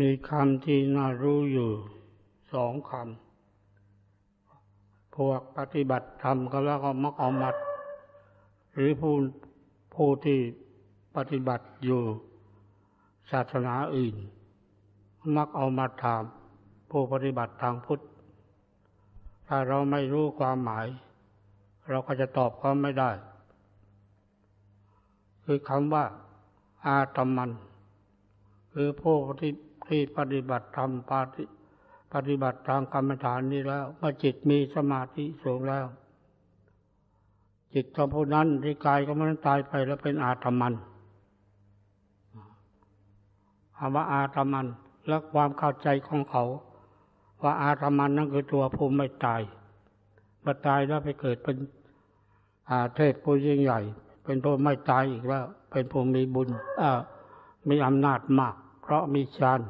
มีคำที่น่ารู้อยู่สองคำ พวกปฏิบัติธรรมก็แล้วก็มักเอามัด หรือผู้ผู้ที่ปฏิบัติอยู่ศาสนาอื่น มักเอามาถาม ผู้ปฏิบัติทางพุทธ ถ้าเราไม่รู้ความหมาย เราก็จะตอบเขาไม่ได้ คือคำว่า อาตมัน คือผู้ที่ที่ปฏิบัติธรรมปฏิปฏิบัติทางกรรมฐานนี้แล้วเมื่อจิตมีสมาธิสูงแล้ว จิตของผู้นั้นที่กายก็มันตายไปแล้วเป็นอาตมันคำว่าอาตมัน และความเข้าใจของเขา ว่าอาตมันนั่นคือตัวผู้ไม่ตายเมาตายแล้วไปเกิดเป็นอาเทพผู้ยิ่งใหญ่ เป็นผู้ไม่ตายอีกแล้วเป็นผู้มีบุญมีอำนาจมาก เพราะมีฌาน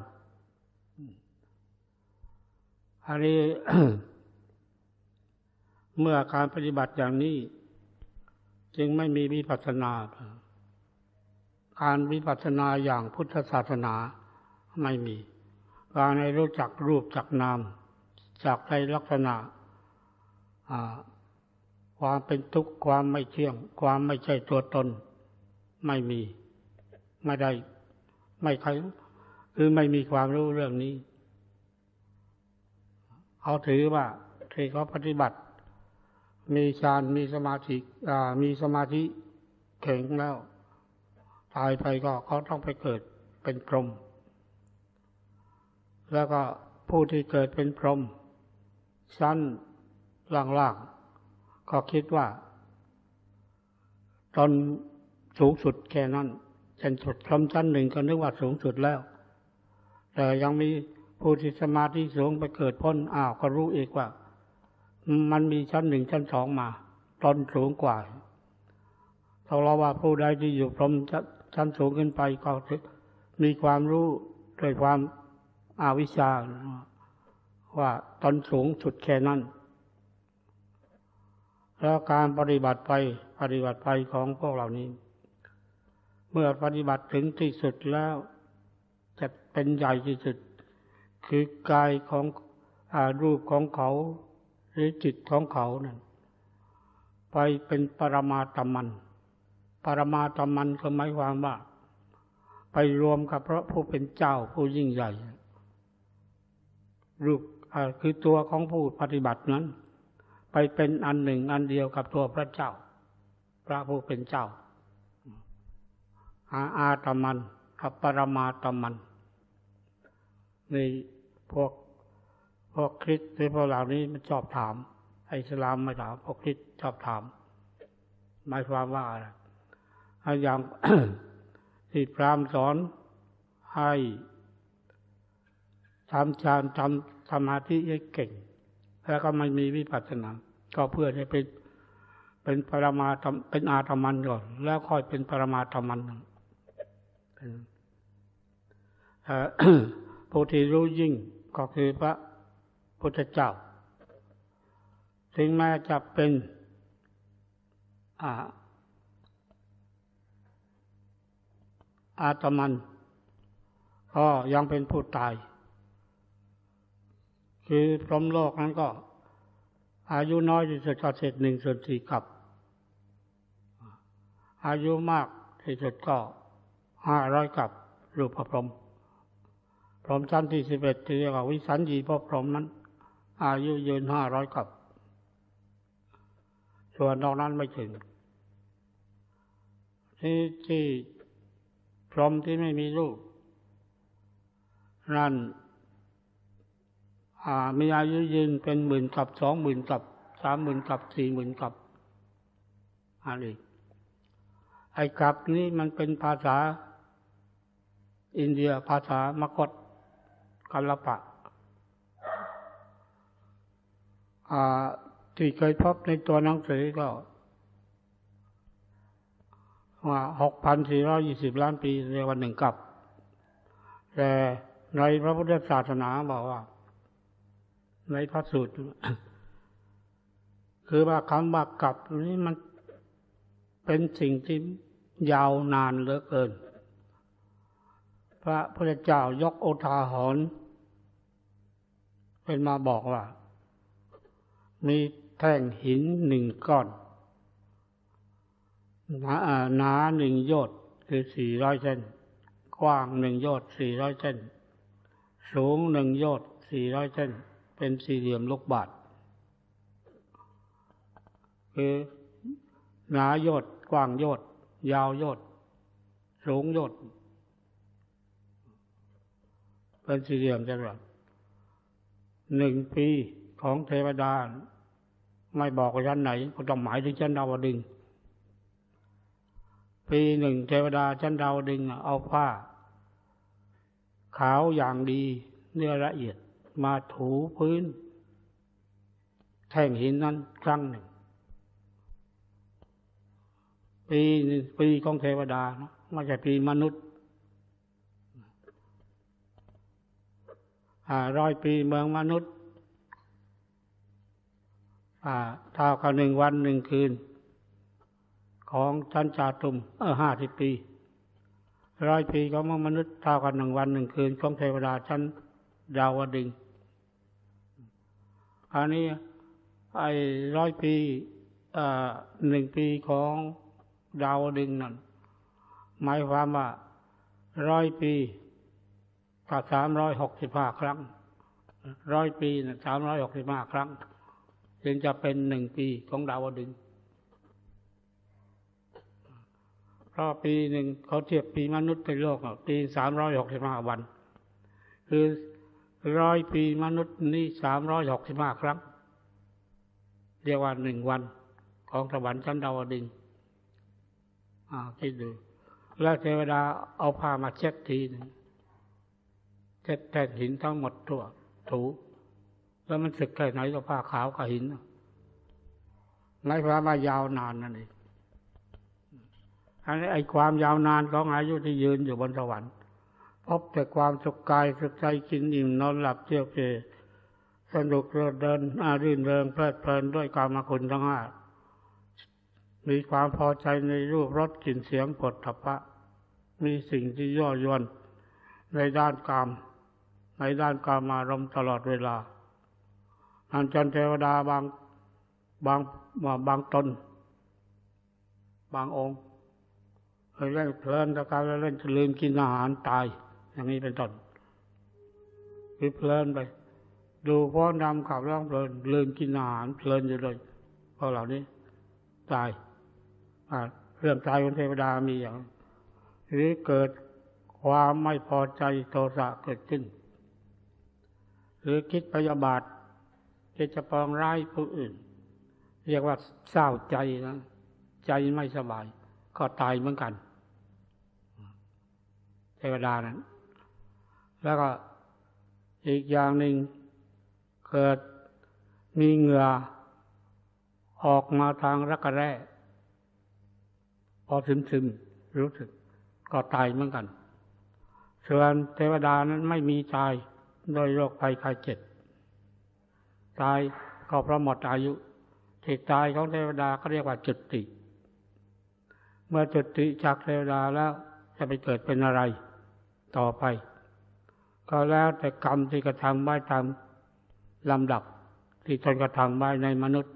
อันนี้เมื่อการปฏิบัติอย่างนี้ จึงไม่มีวิปัสสนา การวิปัสสนาอย่างพุทธศาสนาไม่มี การในรู้จักรูปจักนาม จากใจลักษณะความเป็นทุกข์ความไม่เที่ยง ความไม่ใช่ตัวตน ไม่มี ไม่ได้ ไม่ใครคือไม่มีความรู้เรื่องนี้ เขาถือว่าที่เขาปฏิบัติ มีฌานมีสมาธิมีสมาธิแข็งแล้ว ตายไปก็เขาต้องไปเกิดเป็นพรหมแล้วก็ผู้ที่เกิดเป็นพรหมชั้นล่างๆก็คิดว่าตอน สูงสุดแค่นั้นเช่นสุดพรหมชั้นหนึ่งก็นึกว่าสูงสุดแล้ว แต่ยังมีผู้ที่สมาธิสูงไปเกิดพ้นอ้าวก็รู้อีกว่า มันมีชั้นหนึ่งชั้นสองมาตอนสูงกว่าถ้าเราว่าผู้ใดที่อยู่พรหมชั้นสูงขึ้นไปก็มีความรู้ด้วยความอาวิชชาว่าตอนสูงสุดแค่นั้น แล้วการปฏิบัติไปปฏิบัติไปของพวกเหล่านี้ มื่อปฏิบัติถึงที่สุดแล้ว จะเป็นใหญ่ที่สุด คือกายของอรูปของเขา หรือจิตของเขานั่นไปเป็นปรมาตมัน ปรมาตมันก็หมายความว่า ไปรวมกับพระผู้เป็นเจ้าผู้ยิ่งใหญ่ รูปคือตัวของผู้ปฏิบัตินั้น ไปเป็นอันหนึ่งอันเดียวกับตัวพระเจ้า พระผู้เป็นเจ้า อาอาตมันกัปรมาตมันในพวกพวกคริสต์หรือพวกเหล่านี้มันชอบถามไอิสลามไม่ถามพวกคริสต์ชอบถามหมายความว่าอะไรอย่างที่พรามสอนให้ทำฌานทำสมาธิให้เก่ง แล้วก็ไม่มีวิปัสสนาก็เพื่อให้เป็นเป็นปรมาเป็นอาธรรมันก่อน แล้วค่อยเป็นปรมาธรรมัน ผู้ที่รู้ยิ่งก็คือพระพุทธเจ้า ถึงแม้จะเป็นอาอาตมัน ก็ยังเป็นผู้ตาย คือพรหมโลกนั้นก็ อายุน้อยที่สุดก็เศษหนึ่งส่วนสี่กับ อายุมากที่สุดก็ ห้าร้อยกับรูปพรหมพรหมชั้นที่สิบเอ็ดที่เรียกว่าวิสัญญีพพรหมนั้น อายุยืนห้าร้อยกับ ส่วนนอกนั้นไม่ถึง ที่ที่พรหมที่ไม่มีลูกนั่นมีอายุยืนเป็นหมื่นกับสองหมื่นกับสามหมื่นกับสี่หมื่นกับอะไรไอ้กับนี้มันเป็นภาษา อินเดียภาษามกฏกัลปะที่เคยพบในตัวหนังสือก็ว่าหกพันสี่ร้อยี่สิบล้านปีในวันหนึ่งกับ แต่ในพระพุทธศาสนาบอกว่า ในพระสูตร คือว่าคำว่ากับนี้มันเป็นสิ่งที่ยาวนานเหลือเกิน พระพุทธเจ้ายกโอทาหรณ์เป็นมาบอกว่า มีแท่งหินหนึ่งก้อนหนาหนาหนึ่งโยชน์คือสี่ร้อยเซนกว้างหนึ่งโยชน์สี่ร้อยเซนสูงหนึ่งโยชน์สี่ร้อยเซนเป็นสี่เหลี่ยมลูกบาทคือหนาโยชน์กว้างโยชน์ยาวโยชน์สูงโยชน์ เป็นสี่เหลี่ยมจังหวะหนึ่งปีของเทวดา ไม่บอกว่าชั้นไหนก็ต้องหมายถึงชั้นดาวดึง ปีหนึ่งเทวดาชั้นดาวดึงเอาผ้า ขาวอย่างดีเนื้อละเอียดมาถูพื้น แท่งหินนั้นครั้งหนึ่ง ปีปีของเทวดานะไม่ใช่ปีมนุษย์ ร้อยปีเมืองมนุษย์เท่ากับหนึ่งวันหนึ่งคืน ของชั้นจาตุมเออห้าสิบปีร้อยปีของมนุษย์เท่ากับหนึ่งวันหนึ่งคืนของเทวดาชั้นดาวดึงอันนี้ไอ้ร้อยปีหนึ่งปีของดาวดึงนั่นหมายความว่าร้อยปี ก็สามร้อยหกสิบห้าครั้ง ร้อยปีนะสามร้อยหกสิบห้าครั้งจึงจะเป็นหนึ่งปีของดาวดึงเพราะปีหนึ่งเขาเทียบปีมนุษย์ในโลกปีสามร้อยหกสิบห้าวัน คือร้อยปีมนุษย์นี่สามร้อยหกสิบห้าครั้ง เรียกว่าหนึ่งวันของสวรรค์ชั้นดาวดึงอ่าคิดดูแล้วเทวดาเอาผ้ามาเช็ดทีหนึ่ง เช็ดแต่หินทั้งหมดตัวถูแล้วมันสึกแค่ไหนก็ผ้าขาวกับหินในพระมายาวนานนั่นเองอันนี้ไอ้ความยาวนานของอายุที่ยืนอยู่บนสวรรค์ พบแต่ความสุขกายสุขใจกินอิ่มนอนหลับเที่ยวเพสนุกเริเดินอารื่นเริงเพลิดเพลินด้วยกรรมคุณทั้งห้ามีความพอใจในรูปรสกลิ่นเสียงผลถภะมีสิ่งที่ย่อยวนในด้านกรรม ในด้านกามารมตลอดเวลาอันจันเทวดาบางบางบางตน บางองค์เคยเล่นเพลินแต่การเล่นลืมกินอาหารตาย อย่างนี้เป็นต้นคือเพลินไป ดูพ่อนำขับร้องเพลินลืมกินอาหารเพลินอยู่เลยพวกเหล่านี้ตายเรื่องตายของเทวดามีอย่าง หรือเกิดความไม่พอใจโทสะเกิดขึ้น รือคิดพยาบาทคิดจะปองร้ายผู้อื่น เรียกว่าเศร้าใจนะ ใจไม่สบาย ก็ตายเหมือนกันเทวดานั้น แล้วก็อีกอย่างหนึ่งเกิดมีเหงื่อออกมาทางรักแร้พอซึมซึมรู้สึก ก็ตายเหมือนกัน ส่วนเทวดานั้นไม่มีตา ยโดยโรคภัยไข้เจ็บตายก็เพราะหมดอายุที่ตายของเทวดาก็เรียกว่าจุติ เมื่อจุติจากเทวดาแล้วจะไปเกิดเป็นอะไร ต่อไป ก็แล้วแต่กรรมที่กระทำไว้ตามลำดับ ที่ตนกระทำไว้ในมนุษย์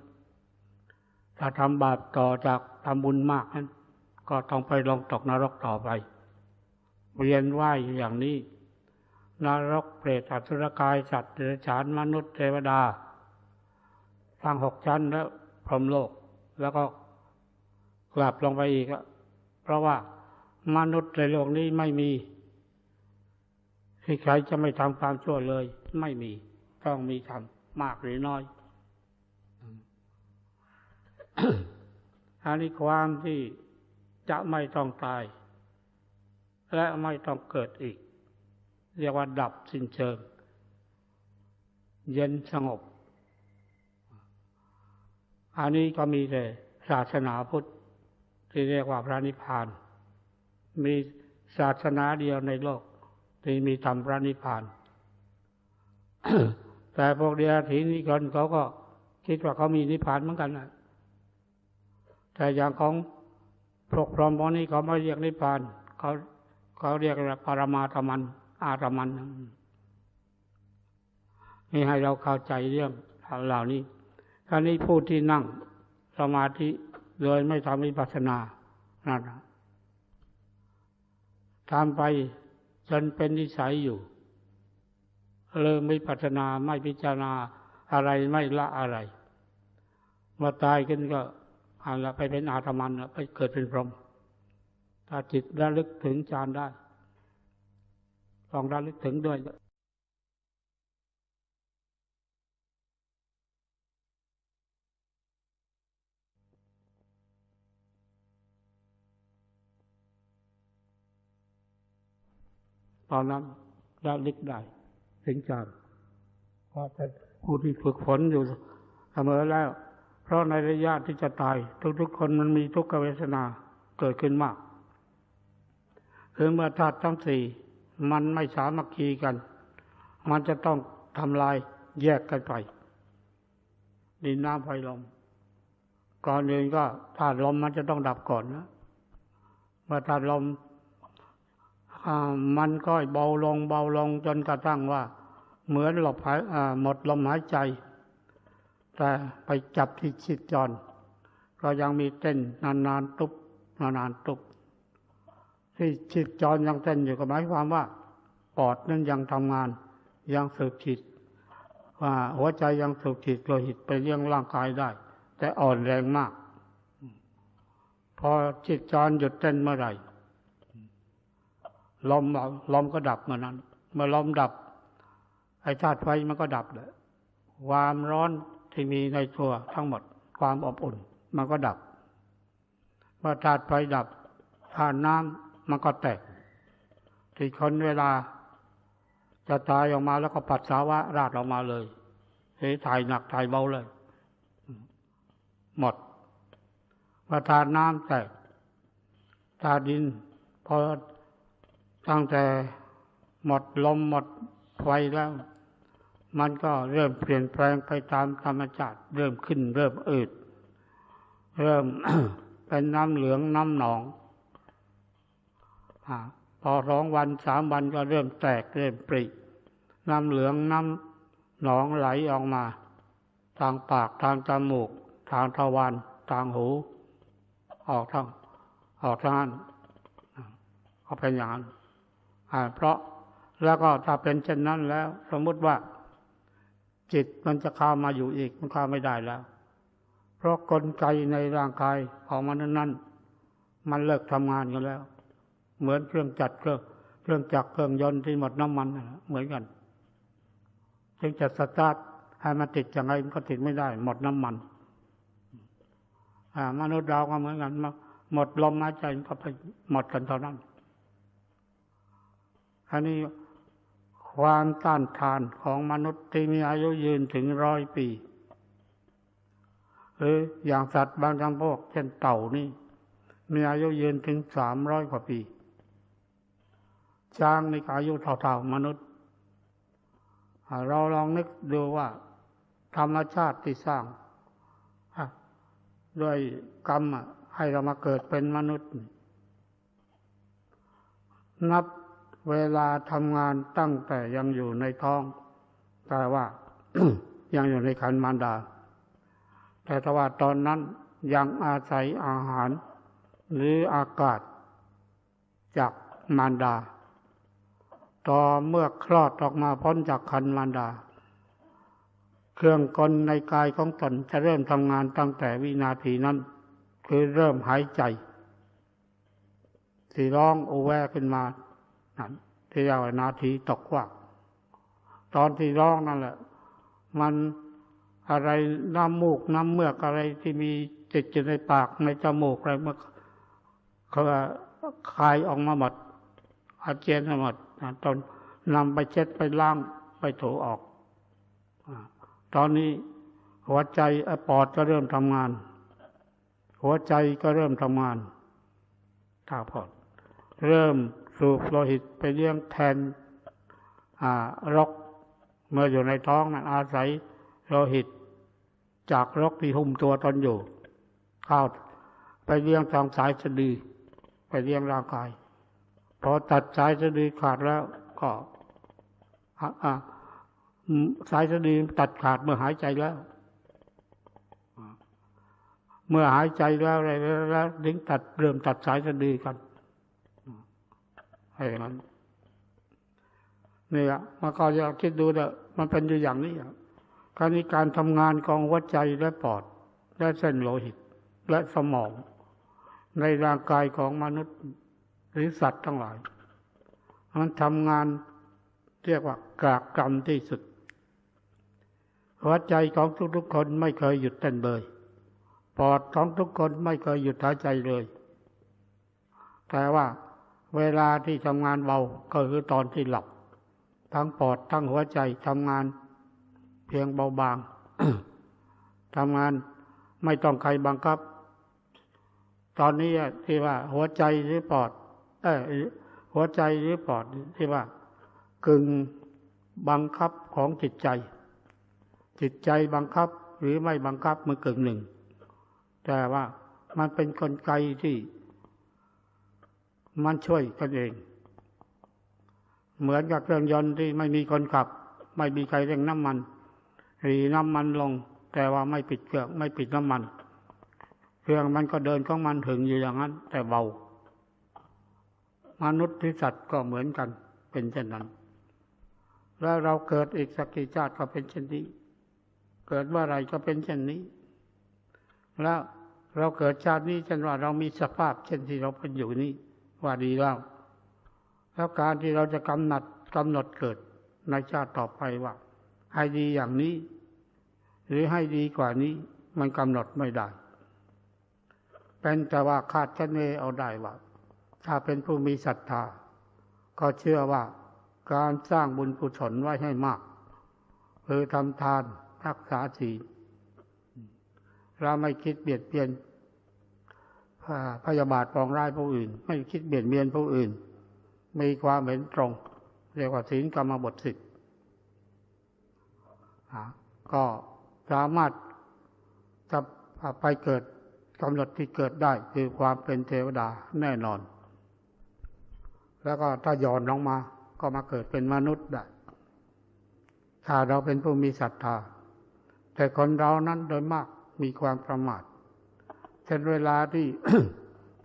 ถ้าทำบาปต่อจากทำบุญมากนั้น ก็ต้องไปลงตกนรกต่อไปเรียนไหวอย่างนี้ นรกเปรตอสุรกายสัตว์เดรัจฉานมนุษย์เทวดาทั้งหกชั้นแล้วพรหมโลก แล้วก็กลับลงไปอีกเพราะว่ามนุษย์ในโลกนี้ไม่มีที่ใครจะไม่ทำความชั่วเลย ไม่มี ต้องมีทำมากหรือน้อยอันนี้ความที่จะไม่ต้องตาย และไม่ต้องเกิดอีก เรียกว่าดับสิ้นเชิง เย็นสงบ อันนี้ก็มีแต่ศาสนาพุทธ ที่เรียกว่าพระนิพพาน มีศาสนาเดียวในโลก ที่มีทำพระนิพพาน แต่พวกเดียถีนิกนเขาก็คิดว่าเขามีนิพพานเหมือนกันนะแต่อย่างของพวกพรหมพวกนี้เขาไม่เรียกนิพพาน เขาเขาเรียกว่าปรมาตมัน อารมันนี่ให้เราเข้าใจเรื่องเหล่านี้คราวนี้ผู้ที่นั่งสมาธิโดยไม่ทำวิปัสสนานั่นทำไปจนเป็นนิสัยอยู่เริ่มไม่พัฒนาไม่พิจารณาอะไรไม่ละอะไรมาตายกันก็อาละไปเป็นอาธมันไปเกิดเป็นพรหมถ้าจิตระลึกถึงฌานได้ ลองระลึกถึงด้วยตอนนั้นระลึกได้ถึงฌานก็จะผู้ที่ฝึกฝนอยู่เสมอแล้ว เพราะในระยะที่จะตาย ทุกๆคนมันมีทุกขเวทนาเกิดขึ้นมาก คือเมื่อธาตุทั้งสี่ มันไม่สามัคคีกัน มันจะต้องทำลายแยกกันไป ดินน้ำไฟลม ก่อนอื่นก็ธาตุลมมันจะต้องดับก่อนนะเมื่อธาตุลมมันก็เบาลงเบาลงจนกระทั่งว่า เหมือนหลบหายหมดลมหายใจ แต่ไปจับที่ชิดจร ก็ยังมีเต้นนานๆตุบนานๆตุบ ที่ชิดจรยังเต้นอยู่ก็หมายความว่าปอดนั้นยังทำงาน ยังสูบฉีดว่าหัวใจยังสูบฉีดโลหิตไปเลี้ยงร่างกายได้ แต่อ่อนแรงมาก พอจิตจรหยุดเต้นเมื่อไหร่ลมลมก็ดับเมื่อนั้น เมื่อลมดับ ไอ้ธาตุไฟมันก็ดับเลยความร้อนที่มีในตัวทั้งหมด ความอบอุ่น มันก็ดับ เมื่อธาตุไฟดับธาตุน้ำ มันก็แตกที่คนเวลา จะตายออกมาแล้วก็ปัสสาวะราดออกมาเลยเฮ้ถ่ายหนักถ่ายเบาเลย หมดว่าธาตุน้ำแตกธาดิน พอตั้งแต่หมดลมหมดไฟแล้ว มันก็เริ่มเปลี่ยนแปลงไปตามธรรมชาติเริ่มขึ้น เริ่มอืดเริ่มเป็นน้ำเหลืองน้ำหนอง พอสองวันสามวันก็เริ่มแตกเริ่มปริน้ำเหลืองน้ำหนองไหลออกมา ทางปากทางจมูก ทางทวารทางหู ออกทางออกทางนั้นก็เป็นอย่างนั้นเพราะแล้วก็ถ้าเป็นเช่นนั้นแล้ว สมมติว่า จิตมันจะเข้ามาอยู่อีกมันเข้าไม่ได้แล้ว เพราะกลไกในร่างกายของมันนั้น มันเลิกทำงานกันแล้ว เหมือนเครื่องจักรเครื่องเครื่องจักรเครื่องยนต์ที่หมดน้ำมันเหมือนกันจึงจะสตาร์ทให้มันติดอย่างไรมันก็ติดไม่ได้ หมดน้ำมันมนุษย์เราก็เหมือนกันหมดลมหายใจก็ไปหมดกันเท่านั้นอันนี้ความต้านทานของมนุษย์ที่มีอายุยืนถึงร้อยปีหรืออย่างสัตว์บางจำพวกเช่นเต่านี่ มีอายุยืนถึงสามร้อยกว่าปี ช้างในอายุเท่าๆมนุษย์ เราลองนึกดูว่า ธรรมชาติที่สร้างด้วยกรรมให้เรามาเกิดเป็นมนุษย์ นับเวลาทำงานตั้งแต่ยังอยู่ในท้อง แต่ว่ายังอยู่ในคันมารดา แต่ถ้าว่าตอนนั้นยังอาศัยอาหาร หรืออากาศจากมารดา ต่อเมื่อคลอดออกมาพ้นจากคันมารดา เครื่องกลในกายของตนจะเริ่มทำงานตั้งแต่วินาทีนั้น คือเริ่มหายใจสีร้องโอแวขึ้นมานั้นที่เรียกว่านาทีตกว่าตอนที่ร้องนั่นแหละ มันอะไรน้ำมูกน้ำเมือกอะไรที่มีจิตอยู่ในปากในจมูกอะไรมันเขาคายออกมาหมดอาเจียนหมด ตอนนำไปเช็ดไปล้างไปถูออก ตอนนี้หัวใจปอดก็เริ่มทำงาน หัวใจก็เริ่มทำงานถ้าพอด เริ่มสูบโลหิตไปเลี้ยงแทนรกเมื่ออยู่ในท้องนั้นอาศัยโลหิต จากรกที่หุ้มตัวตนอยู่ เข้าไปเลี้ยงทางสายสะดือไปเลี้ยงร่างกาย พอตัดสายสะดือขาดแล้วก็สายสะดือตัดขาดเมื่อหายใจแล้ว เมื่อหายใจแล้วอะไรแล้วถึงตัดเริ่มตัดสายสะดือกันอะไรนั้นนี่ยมาก็จะคิดดูเถอะมันเป็นอยู่อย่างนี้การนี้การทำงานของหัวใจและปอด และเส้นโลหิต และสมอง ในร่างกายของมนุษย์ หรือสัตว์ทั้งหลาย มันทำงานเรียกว่ากากกรรมที่สุด หัวใจของทุกๆคนไม่เคยหยุดเต้นเลยปอดของทุกคนไม่เคยหยุดหายใจเลย แต่ว่าเวลาที่ทำงานเบาก็คือตอนที่หลับ ทั้งปอดทั้งหัวใจทำงาน เพียงเบาบางทำงานไม่ต้องใครบังคับ ตอนนี้ที่ว่าหัวใจหรือปอด เออหัวใจหรือปอดที่ว่ากึ่งบังคับของจิตใจ จิตใจบังคับหรือไม่บังคับมันกึ่งหนึ่ง แต่ว่ามันเป็นนกลไกที่ มันช่วยกันเอง เหมือนกับเครื่องยนต์ที่ไม่มีคนขับ ไม่มีใครเร่งน้ำมัน หรีน้ำมันลง แต่ว่าไม่ปิดเครื่องไม่ปิดน้ำมัน เครื่องมันก็เดินของมันถึงอยู่อย่างนั้น แต่เบา มนุษย์ที่สัตว์ก็เหมือนกันเป็นเช่นนั้น แล้วเราเกิดอีกสักกี่ชาติก็เป็นเช่นนี้ เกิดเมื่อไรก็เป็นเช่นนี้ แล้วเราเกิดชาตินี้จนว่าเรามีสภาพ เช่นที่เราเป็นอยู่นี้ว่าดีแล้ว แล้วการที่เราจะกำหนดกำหนดเกิดในชาติต่อไปว่า ให้ดีอย่างนี้ หรือให้ดีกว่านี้มันกำหนดไม่ได้ เป็นแต่ว่าคาดคะเนเอาได้ว่า ถ้าเป็นผู้มีศรัทธา ก็เชื่อว่าการสร้างบุญกุศลไว้ให้มากคือทำทานรักษาศีลเราไม่คิดเบียดเบียนพยาบาทปองร้ายผู้อื่น ไม่คิดเบียดเบียนผู้อื่น มีความเห็นตรง เรียกว่าศีลกรรมบทสิทธิ์ก็สามารถจะไปเกิดกำหนดที่เกิดได้คือความเป็นเทวดาแน่นอน แล้วก็ถ้าย้อนลงมา ก็มาเกิดเป็นมนุษย์ได้ถ้าเราเป็นผู้มีศรัทธา แต่คนเรานั้นโดยมากมีความประมาทเช่นเวลาที่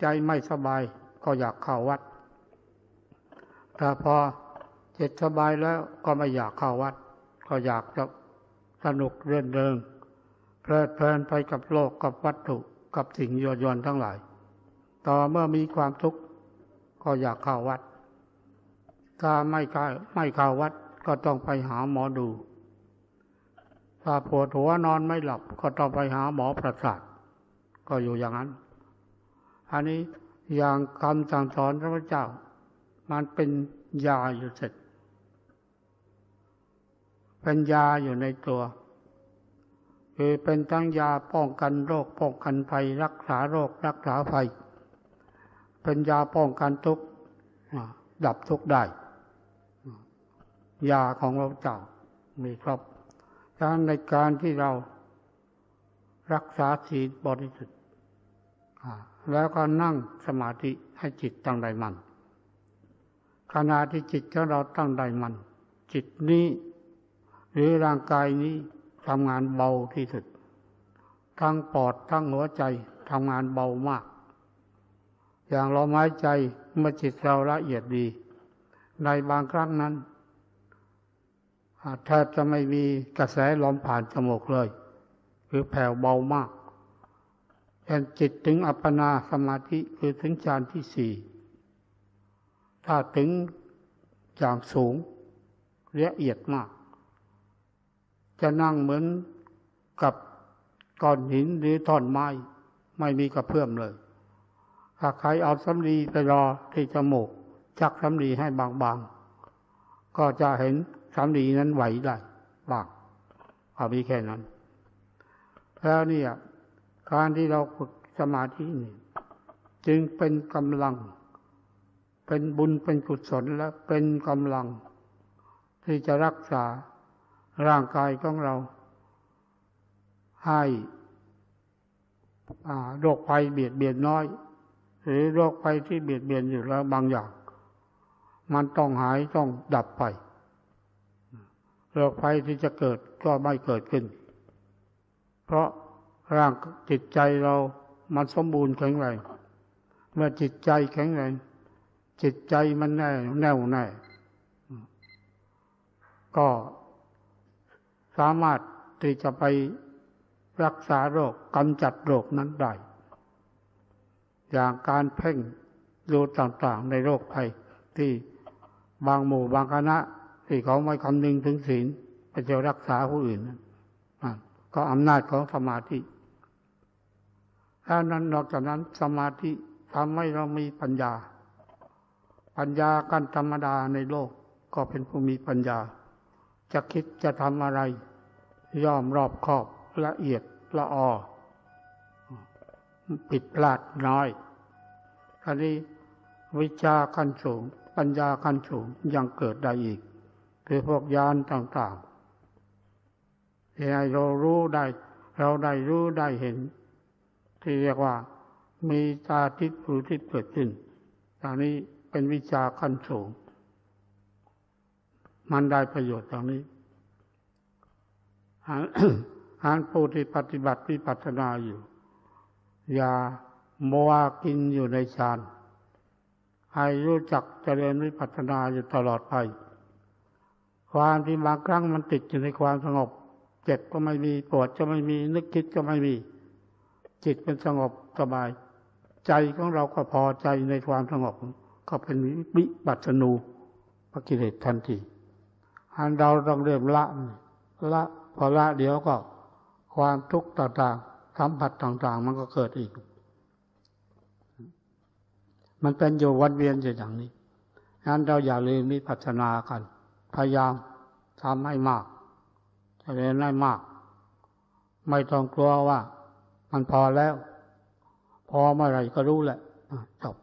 ใจไม่สบายก็อยากเข้าวัด แต่พอจิตสบายแล้วก็ไม่อยากเข้าวัด ก็อยากจะสนุกเรื่นเริงเพลิดเพลินไปกับโลกกับวัตถุกับสิ่งโยนยนทั้งหลาย ต่อเมื่อมีความทุกข์ ก็อยากเข้าวัด ถ้าไม่เข้าไม่เข้าวัดก็ต้องไปหาหมอดู ถ้าปวดหัวนอนไม่หลับ ก็ต้องไปหาหมอประสาท ก็อยู่อย่างนั้น อันนี้อย่างคำสั่งสอนพระเจ้า มันเป็นยาอยู่เสร็จ เป็นยาอยู่ในตัว คือเป็นทั้งยาป้องกันโรคป้องกันภัยรักษาโรครักษาภัย เป็นยาป้องกันทุกข์ดับทุกข์ได้ ยาของเราเจ้ามีครบดังนั้นในการที่เรารักษาศีลบริสุทธิ์แล้วก็นั่งสมาธิให้จิตตั้งใดมัน ขณะที่จิตของเราตั้งใดมัน จิตนี้ หรือร่างกายนี้ทำงานเบาที่สุด ทั้งปอดทั้งหัวใจทำงานเบามาก อย่างเราหายใจเมื่อจิตเราละเอียดดี ในบางครั้งนั้นแทบจะไม่มีกระแสลมผ่านจมูกเลย คือแผ่วเบามากแอนจิตถึงอัปปนาสมาธิคือถึงฌานที่สี่ถ้าถึงอย่างสูงละเอียดมาก จะนั่งเหมือนกับก้อนหินหรือท่อนไม้ ไม่มีกระเพื่อมเลย ถ้าใครเอาสำลีไปรอที่จมูก ชักสำลีให้บางๆ ก็จะเห็นสำลีนั้นไหวได้บางเอามีแค่นั้น แล้วเนี่ยการที่เราฝึกสมาธินี่จึงเป็นกำลัง เป็นบุญเป็นกุศลและเป็นกำลัง ที่จะรักษาร่างกายของเรา ให้โรคภัยเบียดเบียนน้อย หรือโรคภัยที่เบียดเบียนอยู่แล้วบางอย่าง มันต้องหายต้องดับไปโรคภัยที่จะเกิดก็ไม่เกิดขึ้น เพราะร่างจิตใจเรามันสมบูรณ์แข็งแรงเมื่อจิตใจแข็งแรง จิตใจมันแน่แน่วแน่ก็สามารถที่จะไปรักษาโรคกำจัดโรคนั้นได้ อย่างการเพ่งดูต่างๆในโรคภัย ที่บางหมู่บางคณะ ที่เขาไม่คำนึงถึงศีลไปจะรักษาผู้อื่นก็อำนาจของสมาธิถ้านั้นนอกจากนั้นสมาธิทำให้เรามีปัญญา ปัญญากันธรรมดาในโลกก็เป็นผู้มีปัญญา จะคิดจะทำอะไร ย่อมรอบคอบละเอียดละออผิดพลาดน้อย อันนี้วิชาขั้นสูง ปัญญาขั้นสูงยังเกิดได้อีก คือพวกยานต่างๆที่เรารู้ได้ เราได้รู้ได้เห็น ที่เรียกว่ามีตาทิพย์หูทิพย์เกิดขึ้นอันนี้เป็นวิชาขั้นสูง มันได้ประโยชน์ตรงนี้หานผู้ที่ปฏิบัติวิปัสสนาอยู่ อย่า มัวกินอยู่ในฌานให้รู้จักเจริญวิปัสสนาอยู่ตลอดไป ความที่บางครั้งมันติดอยู่ในความสงบ เจ็บก็ไม่มีปวดก็ไม่มี นึกคิดก็ไม่มี จิตเป็นสงบสบาย ใจของเราก็พอใจในความสงบ ก็เป็นวิปัสสนูปกิเลสทันทีอันเราต้องเริ่มละละพอละเดี๋ยวก็ความทุกข์ต่างๆสัมผัสต่างๆ มันก็เกิดอีก มันเป็นอยู่วันเวียนอยู่อย่างนี้งั้นเราอย่าลืมมีพัฒนากัน พยายามทำให้มากจะเรียนให้มาก ไม่ต้องกลัวว่า มันพอแล้ว พอเมื่อไรก็รู้แหละจบ